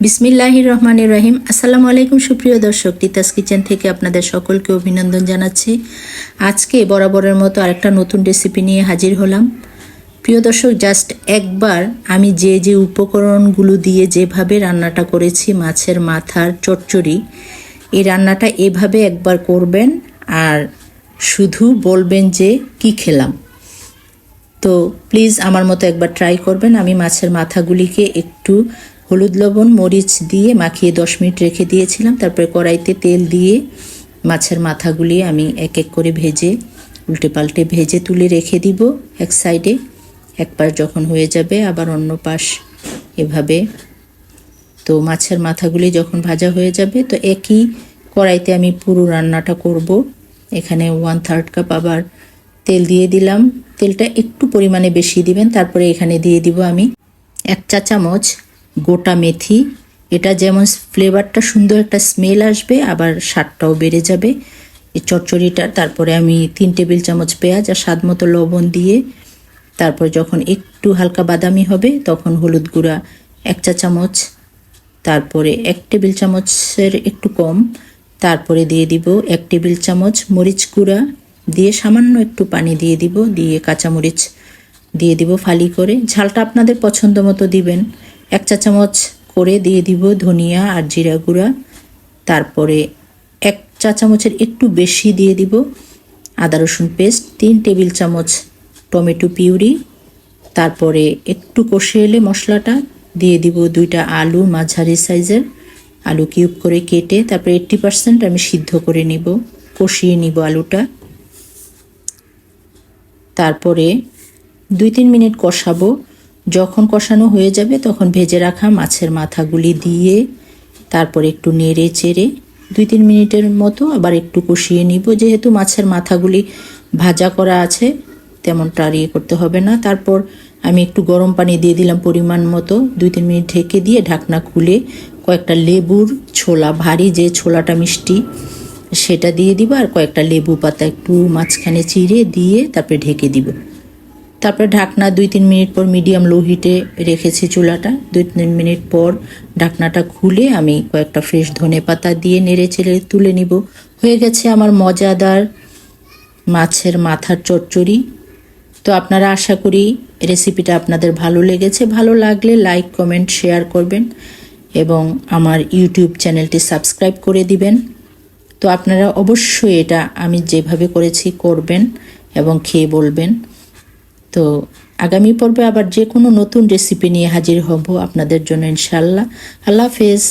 বিসমিল্লাহির রহমানির রহিম। আসসালামু আলাইকুম সুপ্রিয় দর্শক, তিতাস কিচেন থেকে আপনাদের সকলকে অভিনন্দন জানাচ্ছি। আজকে বরাবরের মতো আরেকটা নতুন রেসিপি নিয়ে হাজির হলাম। প্রিয় দর্শক জাস্ট একবার আমি যে যে উপকরণগুলো দিয়ে যেভাবে রান্নাটা করেছি, মাছের মাথার চচ্চড়ি, এই রান্নাটা এভাবে একবার করবেন আর শুধু বলবেন যে কি খেলাম। তো প্লিজ আমার মতো একবার ট্রাই করবেন। আমি মাছের মাথাগুলিকে একটু হলুদ লবণ, মরিচ দিয়ে মাখিয়ে দশ মিনিট রেখে দিয়েছিলাম। তারপরে কড়াইতে তেল দিয়ে মাছের মাথাগুলি আমি এক এক করে ভেজে, উল্টে পাল্টে ভেজে তুলে রেখে দিব এক সাইডে। এক পাশ যখন হয়ে যাবে, আবার অন্য পাশ এভাবে। তো মাছের মাথাগুলি যখন ভাজা হয়ে যাবে, তো একই কড়াইতে আমি পুরো রান্নাটা করব। এখানে ওয়ান থার্ড কাপ আবার তেল দিয়ে দিলাম। তেলটা একটু পরিমাণে বেশি দিবেন, তারপরে এখানে দিয়ে দিব আমি এক চা চামচ গোটা মেথি। এটা যেমন ফ্লেভারটা সুন্দর একটা স্মেল আসবে, আবার স্বাদটাও বেড়ে যাবে। এই চচ্চড়িটা, তারপরে আমি তিন টেবিল চামচ পেঁয়াজ আর স্বাদ মতো লবণ দিয়ে, তারপর যখন একটু হালকা বাদামি হবে, তখন হলুদ গুঁড়া এক চা চামচ। তারপরে এক টেবিল চামচের একটু কম। তারপরে দিয়ে দিব এক টেবিল চামচ মরিচ গুঁড়া। দিয়ে সামান্য একটু পানি দিয়ে দিব, দিয়ে কাঁচামরিচ দিয়ে দিব ফালি করে। ঝালটা আপনাদের পছন্দ মতো দিবেন। এক চা চামচ করে দিয়ে দিব ধনিয়া আর জিরা গুঁড়া। তারপরে এক চা চামচের একটু বেশি দিয়ে দিব আদা রসুন পেস্ট, তিন টেবিল চামচ টমেটো পিউরি। তারপরে একটু কষে এলে মশলাটা দিয়ে দিব দুইটা আলু মাঝারি সাইজের। আলু কিউব করে কেটে তারপরে এইট্টি পার্সেন্ট আমি সিদ্ধ করে নিব। কষিয়ে নিব আলুটা। তারপরে দুই তিন মিনিট কষাবো। যখন কষানো হয়ে যাবে, তখন ভেজে রাখা মাছের মাথাগুলি দিয়ে তারপরে একটু নেড়ে চেড়ে দুই তিন মিনিটের মতো আবার একটু কষিয়ে নিব। যেহেতু মাছের মাথাগুলি ভাজা করা আছে, তেমনটা আর ইয়ে করতে হবে না। তারপর আমি একটু গরম পানি দিয়ে দিলাম পরিমাণ মতো। দুই তিন মিনিট ঢেকে দিয়ে ঢাকনা খুলে কয়েকটা লেবুর ছোলা, ভারী যে ছোলাটা মিষ্টি, সেটা দিয়ে দিব। আর কয়েকটা লেবু পাতা একটু মাঝখানে চিড়ে দিয়ে তারপরে ঢেকে দিব। তারপরে ঢাকনা দুই তিন মিনিট পর মিডিয়াম লো হিটে রেখেছি চুলাটা। দুই তিন মিনিট পর ঢাকনাটা খুলে আমি কয়েকটা ফ্রেশ ধনে পাতা দিয়ে নেড়ে চেড়ে তুলে নিব। হয়ে গেছে আমার মজাদার মাছের মাথার চচ্চড়ি। তো আপনারা আশা করি রেসিপিটা আপনাদের ভালো লেগেছে। ভালো লাগলে লাইক কমেন্ট শেয়ার করবেন এবং আমার ইউটিউব চ্যানেলটি সাবস্ক্রাইব করে দিবেন। তো আপনারা অবশ্যই এটা আমি যেভাবে করেছি করবেন এবং খেয়ে বলবেন। তো আগামী পর্বে আবার যে কোনো নতুন রেসিপি নিয়ে হাজির হব আপনাদের জন্য ইনশাল্লাহ আল্লাহ হাফেজ।